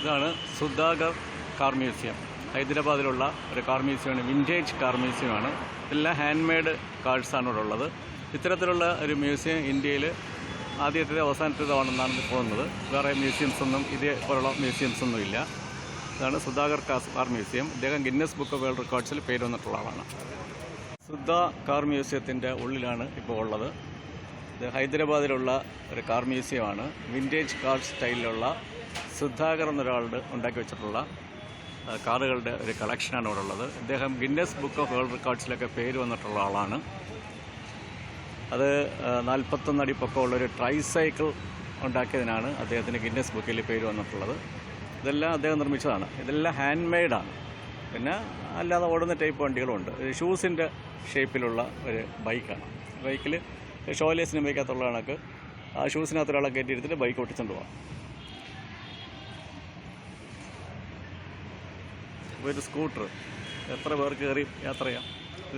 ഇതാണ് Sudhakar car museum. ഹൈദരാബാദിലുള്ള ഒരു കാർ മ്യൂസിയമാണ് വിന്റേജ് കാർ മ്യൂസിയമാണ്. എല്ലാം ഹാൻഡ് മെയ്ഡ് കാർഡ്സാണ് ഇവിടെ ഉള്ളത് ഇത്തരത്തിലുള്ള ഒരു മ്യൂസിയം ഇന്ത്യയിൽ ആദ്യത്തെ അവസാനത്തേതാണെന്നാണ് തോന്നുന്നത്. വേറെ മ്യൂസിയംസ് ഒന്നും ഇതേ പോലുള്ള മ്യൂസിയംസ് ഒന്നും ഇല്ല. ഇതാണ് സുധാകർ കാർ മ്യൂസിയം. ഇദ്ദേഹം ഗിന്നസ് ബുക്ക് ഓഫ് വേൾഡ് റെക്കോർഡ്സിൽ പേര് വന്നിട്ടുള്ള ആളാണ് സുധ കാർ മ്യൂസിയത്തിന്റെ ഉള്ളിലാണ് ഇപ്പോൾ ഉള്ളത്. ഇത് ഹൈദരാബാദിലുള്ള ഒരു കാർ മ്യൂസിയമാണ്. വിന്റേജ് കാർ സ്റ്റൈലിലുള്ള സുധാകർ എന്നൊരാളുടെ ഉണ്ടാക്കി വെച്ചിട്ടുള്ള കാറുകളുടെ ഒരു കളക്ഷനാണ് ഇവിടെ ഉള്ളത് ഇദ്ദേഹം ഗിന്നസ് ബുക്ക് ഓഫ് വേൾഡ് റെക്കോർഡ്സിലൊക്കെ പേര് വന്നിട്ടുള്ള ആളാണ്. അത് നാൽപ്പത്തൊന്ന് അടി പൊക്കമുള്ളൊരു ട്രൈ സൈക്കിൾ ഉണ്ടാക്കിയതിനാണ് അദ്ദേഹത്തിന് ഗിന്നസ് ബുക്കിൽ പേര് വന്നിട്ടുള്ളത്. ഇതെല്ലാം അദ്ദേഹം നിർമ്മിച്ചതാണ്. ഇതെല്ലാം ഹാൻഡ് മെയ്ഡാണ് പിന്നെ അല്ലാതെ ഓടുന്ന ടൈപ്പ് വണ്ടികളുമുണ്ട്. ഷൂസിന്റെ ഷേപ്പിലുള്ള ഒരു ബൈക്കാണ്. ബൈക്കിൽ ഷോലേസിന് ബൈക്കകത്തുള്ള കണക്ക് ആ ഷൂസിനകത്ത് ഒരാളെ ബൈക്ക് ഓട്ടിച്ചുകൊണ്ട് പോകാം ഒരു സ്കൂട്ടർ എത്ര പേർക്ക് കയറി യാത്ര ചെയ്യാം.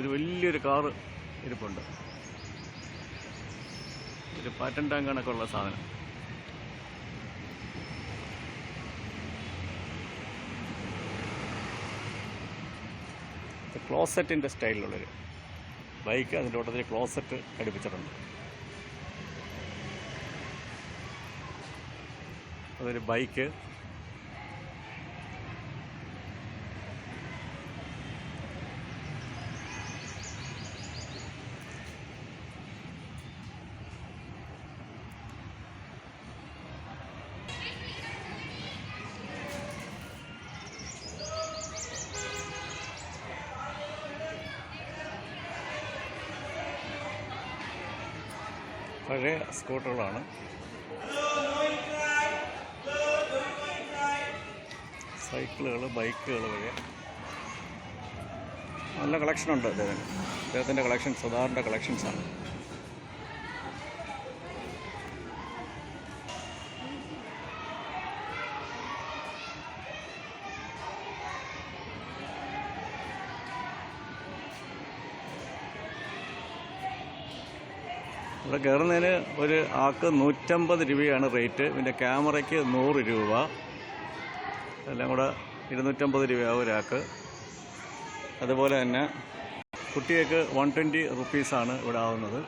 ഒരു വലിയൊരു കാറ് ഇരിപ്പുണ്ട്. ഒരു പാറ്റൻ ടാങ്ക് കണക്കുള്ള സാധനം. ക്ലോസറ്റിന്റെ സ്റ്റൈലിലുള്ളൊരു ബൈക്ക് അതിന്റെ കൂട്ടത്തിൽ ക്ലോസറ്റ് ഘടിപ്പിച്ചിട്ടുണ്ട്. അതൊരു ബൈക്ക് പഴയ സ്കൂട്ടറുകളാണ്. സൈക്കിളുകൾ ബൈക്കുകൾ വഴി. നല്ല കളക്ഷനുണ്ട് അദ്ദേഹത്തിന്റെ കളക്ഷൻ സുധാറിന്റെ കളക്ഷൻസാണ്. ഇവിടെ കയറുന്നതിന് ഒരു ആൾക്ക് നൂറ്റമ്പത് രൂപയാണ് റേറ്റ്. പിന്നെ ക്യാമറയ്ക്ക് നൂറ് രൂപ. എല്ലാം കൂടെ ഇരുന്നൂറ്റമ്പത് രൂപയാവും ഒരാൾക്ക് അതുപോലെ തന്നെ കുട്ടികൾക്ക് വൺ ട്വന്റി റുപ്പീസാണ് ഇവിടെ ആവുന്നത്.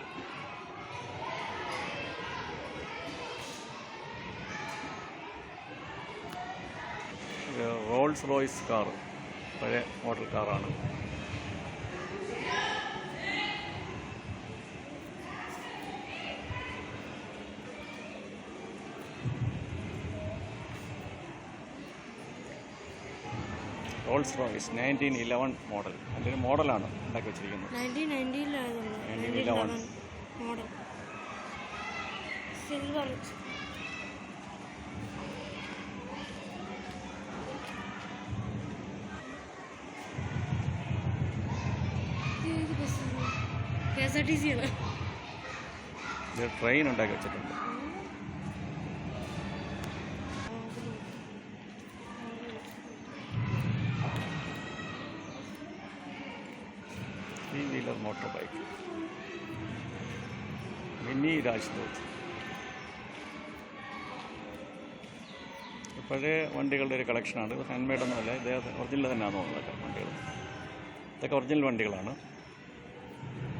റോൾസ് റോയ്സ് കാർ പഴയ മോഡൽ കാറാണ്. Rolls Royce nineteen eleven model. അതിന്റെ മോഡലാണ് ഉണ്ടാക്കി വെച്ചിരിക്കുന്നത്. Nineteen 1911. Model. Silver K S R T C ആണ്. ട്രെയിൻ ഉണ്ടാക്കി വെച്ചിട്ടുണ്ട്. Wheeler motor bike mini Rajdoot പഴയ വണ്ടികളുടെ ഒരു കളക്ഷനാണ്. ഹാൻഡ് മെയ്ഡൊന്നുമല്ല ഇദ്ദേഹം ഒറിജിനൽ തന്നെയാണെന്ന് തോന്നുന്നത് വണ്ടികൾ. ഇതൊക്കെ ഒറിജിനൽ വണ്ടികളാണ്.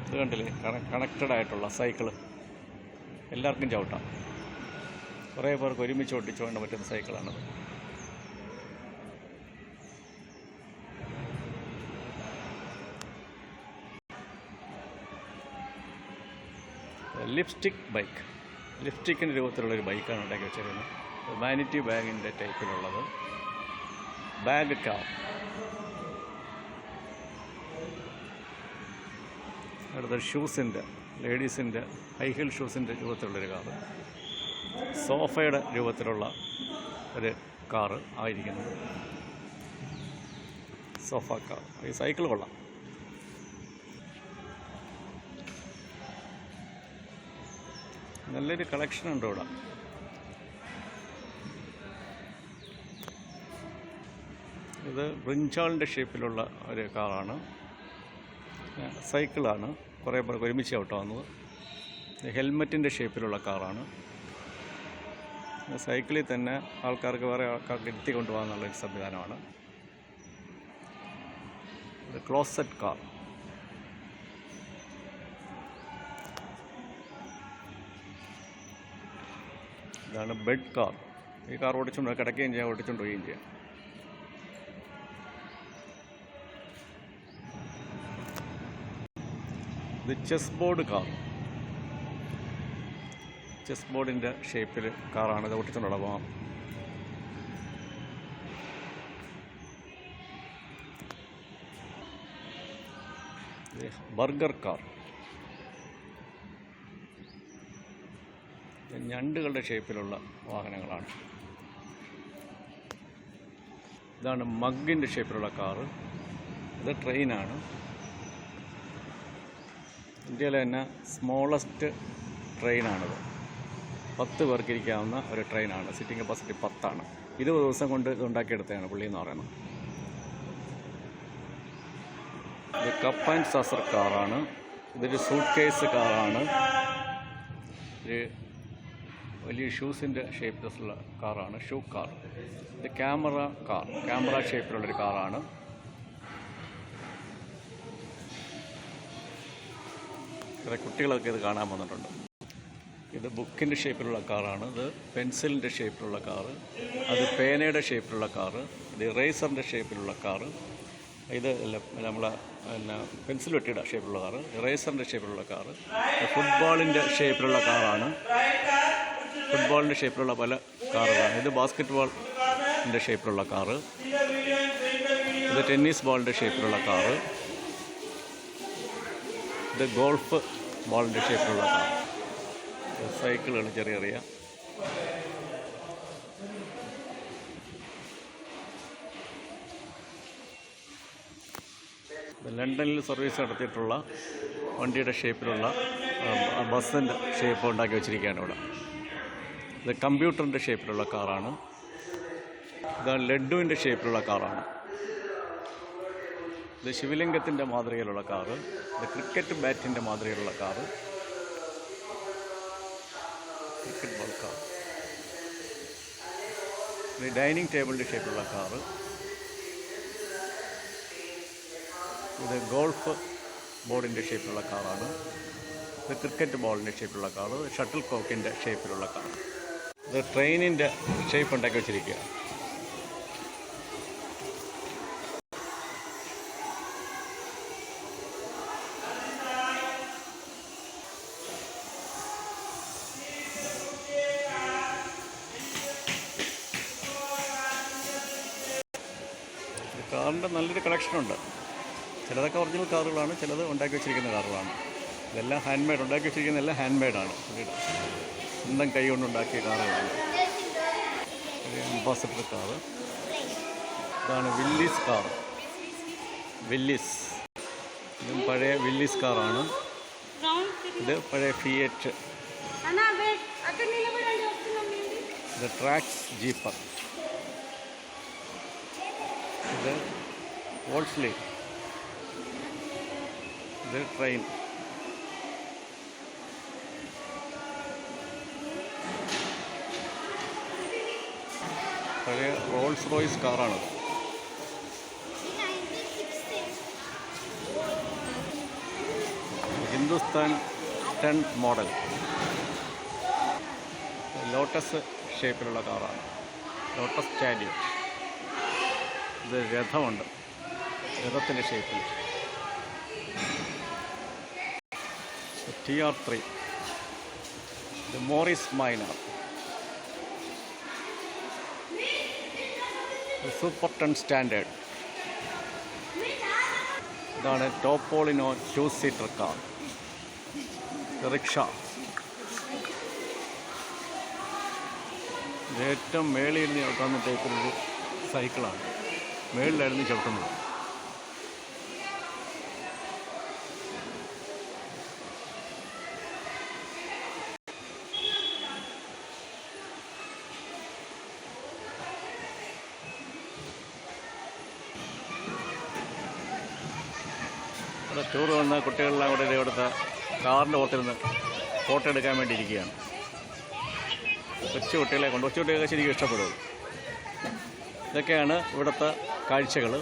ഇത് കണ്ടില്ലേ? കണക്റ്റഡ് ആയിട്ടുള്ള സൈക്കിൾ എല്ലാവർക്കും ചവിട്ടാം. കുറേ പേർക്ക് ഒരുമിച്ച് ഓടിച്ചുകൊണ്ട് പറ്റുന്ന സൈക്കിളാണത് ലിപ്സ്റ്റിക് ബൈക്ക്. ലിപ്സ്റ്റിക്കിന്റെ രൂപത്തിലുള്ള ഒരു ബൈക്കാണ് ഉണ്ടാക്കി വെച്ചിരിക്കുന്നത് വാനിറ്റി ബാഗിന്റെ ടൈപ്പിലുള്ളത് ബാഗ് കാർ അടുത്ത ഷൂസിന്റെ ലേഡീസിന്റെ ഹൈ ഹിൽ ഷൂസിന്റെ രൂപത്തിലുള്ളൊരു കാറ് സോഫയുടെ രൂപത്തിലുള്ള ഒരു കാറ് ആയിരിക്കുന്നത് സോഫ കാർ ഈ സൈക്കിൾ കൊള്ളാം. നല്ലൊരു കളക്ഷൻ ഉണ്ട് ഇവിടെ. ഇത് ബ്രിഞ്ചാളിന്റെ ഷേപ്പിലുള്ള ഒരു കാറാണ്. സൈക്കിളാണ്. കുറേ പേർക്ക് ഒരുമിച്ച് ചവിട്ടാവുന്നത് ഹെൽമറ്റിന്റെ ഷേപ്പിലുള്ള കാറാണ്. സൈക്കിളിൽ തന്നെ ആൾക്കാർക്ക് വേറെ ആൾക്കാർക്ക് ഇരുത്തി കൊണ്ടുപോകാനുള്ള സംവിധാനമാണ്. Closet car. ഇതാണ് ബെഡ് കാർ. ഈ കാർ ഓടിച്ചുകൊണ്ട് കിടക്കുകയും ചെയ്യാം ഓടിച്ചുകൊണ്ട് പോവുകയും ചെയ്യാം. ഇത് ചെസ് ബോർഡ് കാർ. ചെസ് ബോർഡിന്റെ ഷേപ്പിൽ കാറാണ് ഇത് ഓടിച്ചുകൊണ്ടുള്ള പോകാം ബർഗർ കാർ. ഞണ്ടുകളുടെ ഷേപ്പിലുള്ള വാഹനങ്ങളാണ്. ഇതാണ് മഗ്ഗിന്റെ ഷേപ്പിലുള്ള കാറ്. ഇത് ട്രെയിനാണ്. ഇന്ത്യയിലെ തന്നെ സ്മോളസ്റ്റ് ട്രെയിനാണിത്. പത്ത് പേർക്ക് ഇരിക്കാവുന്ന ഒരു ട്രെയിനാണ്. സിറ്റിംഗ് കപ്പാസിറ്റി പത്താണ്. ഇരുപത് ദിവസം കൊണ്ട് ഇത് ഉണ്ടാക്കിയെടുത്തതാണ് പുള്ളി എന്ന് പറയുന്നത്. ഇത് കപ്പ് ആൻഡ് സസർ കാറാണ് ഇതൊരു സൂട്ട് കേസ് കാറാണ് ഒരു വലിയ ഷൂസിന്റെ ഷേപ്പിലുള്ള കാറാണ് ഷൂ കാർ. ഇത് ക്യാമറ കാർ ക്യാമറ ഷേപ്പിലുള്ളൊരു കാറാണ്. കുറേ കുട്ടികളൊക്കെ ഇത് കാണാൻ വന്നിട്ടുണ്ട്. ഇത് ബുക്കിന്റെ ഷേപ്പിലുള്ള കാറാണ് ഇത് പെൻസിലിന്റെ ഷേപ്പിലുള്ള കാറ് അത് പേനയുടെ ഷേപ്പിലുള്ള കാറ് ഇത് ഇറേസറിന്റെ ഷേപ്പിലുള്ള കാറ് ഇത് നമ്മളെ പിന്നെ പെൻസിൽ വെട്ടിയുടെ ഷേപ്പിലുള്ള കാറ് ഇറേസറിന്റെ ഷേപ്പിലുള്ള കാറ് ഫുട്ബോളിന്റെ ഷേപ്പിലുള്ള കാറാണ്. ഫുട്ബോളിന്റെ ഷേപ്പിലുള്ള പല കാറുകളാണ്. ഇത് ബാസ്ക്കറ്റ് ബോളിന്റെ ഷേപ്പിലുള്ള കാറ്. ഇത് ടെന്നീസ് ബോളിന്റെ ഷേപ്പിലുള്ള കാറ്. ഇത് ഗോൾഫ് ബോളിന്റെ ഷേപ്പിലുള്ള കാർ സൈക്കിളുകൾ ചെറിയ ചെറിയ. ലണ്ടനിൽ സർവീസ് നടത്തിയിട്ടുള്ള വണ്ടിയുടെ ഷേപ്പിലുള്ള ബസ്സിന്റെ ഷേപ്പ് ഉണ്ടാക്കി വെച്ചിരിക്കുകയാണ് ഇവിടെ. ഇത് കമ്പ്യൂട്ടറിന്റെ ഷേപ്പിലുള്ള കാറാണ്. ഇത് ലഡുവിന്റെ ഷേപ്പിലുള്ള കാറാണ്. ഇത് ശിവലിംഗത്തിന്റെ മാതൃകയിലുള്ള കാറ്. ഇത് ക്രിക്കറ്റ് ബാറ്റിന്റെ മാതൃകയിലുള്ള കാറ്. ക്രിക്കറ്റ് ബോൾ കാർ ഇത് ഡൈനിങ് ടേബിളിന്റെ ഷേപ്പിലുള്ള കാറ്. ഇത് ഗോൾഫ് ബോർഡിന്റെ ഷേപ്പിലുള്ള കാറാണ്. ഇത് ക്രിക്കറ്റ് ബോളിന്റെ ഷേപ്പിലുള്ള കാറ്. ഷട്ടിൽ കോക്കിന്റെ ഷേപ്പിലുള്ള കാർ ഇത് ട്രെയിനിന്റെ ഷേപ്പ് ഉണ്ടാക്കി വെച്ചിരിക്കുക. കാറിന്റെ നല്ലൊരു കളക്ഷനുണ്ട് ചിലതൊക്കെ ഒറിജിനൽ കാറുകളാണ് ചിലത് ഉണ്ടാക്കി വെച്ചിരിക്കുന്ന കാറുകളാണ്. ഇതെല്ലാം ഹാൻഡ് മെയ്ഡ് ഉണ്ടാക്കി വെച്ചിരിക്കുന്ന എല്ലാം ഹാൻഡ് മെയ്ഡാണ് സ്വന്തം കൈകൊണ്ടുണ്ടാക്കിയ കാറാണ് അംബാസഡർ കാറ് ഇതാണ് വില്ലീസ് കാർ വില്ലീസ് ഇതും പഴയ വില്ലീസ് കാറാണ് ഇത് പഴയ ഫിയറ്റ് ഇത് ട്രാക്സ് ജീപ്പ് ഇത് വോൾസ്ലി ഇത് ട്രെയിൻ പഴയ റോൾസ് റോയ്സ് കാറാണ്. Hindustan ten model. ലോട്ടസ് ഷേപ്പിലുള്ള കാറാണ്. ലോട്ടസ് ചാരിയറ്റ് ഇത് രഥമുണ്ട്. രഥത്തിന്റെ ഷേപ്പിൽ. T R three. ഇത് Morris Minor. Super ten standard ഇതാണ് Topolino two seater car rickshaw ഏറ്റവും മേളിൽ നിന്ന് ചവിട്ടാൻ പറ്റിയ സൈക്കിളാണ് മേളിലായിരുന്നു ചവിട്ടുന്നത്. ഇവിടെ ടൂർ വന്ന കുട്ടികളെല്ലാം കൂടെ ഇവിടുത്തെ കാറിന്റെ പുറത്തിരുന്ന് ഫോട്ടോ എടുക്കാൻ വേണ്ടി ഇരിക്കുകയാണ്. കൊച്ചു കുട്ടികളെ കൊണ്ട് കൊച്ചു കുട്ടികൾക്ക് ശരിക്കും ഇഷ്ടപ്പെടും. ഇതൊക്കെയാണ് ഇവിടുത്തെ കാഴ്ചകൾ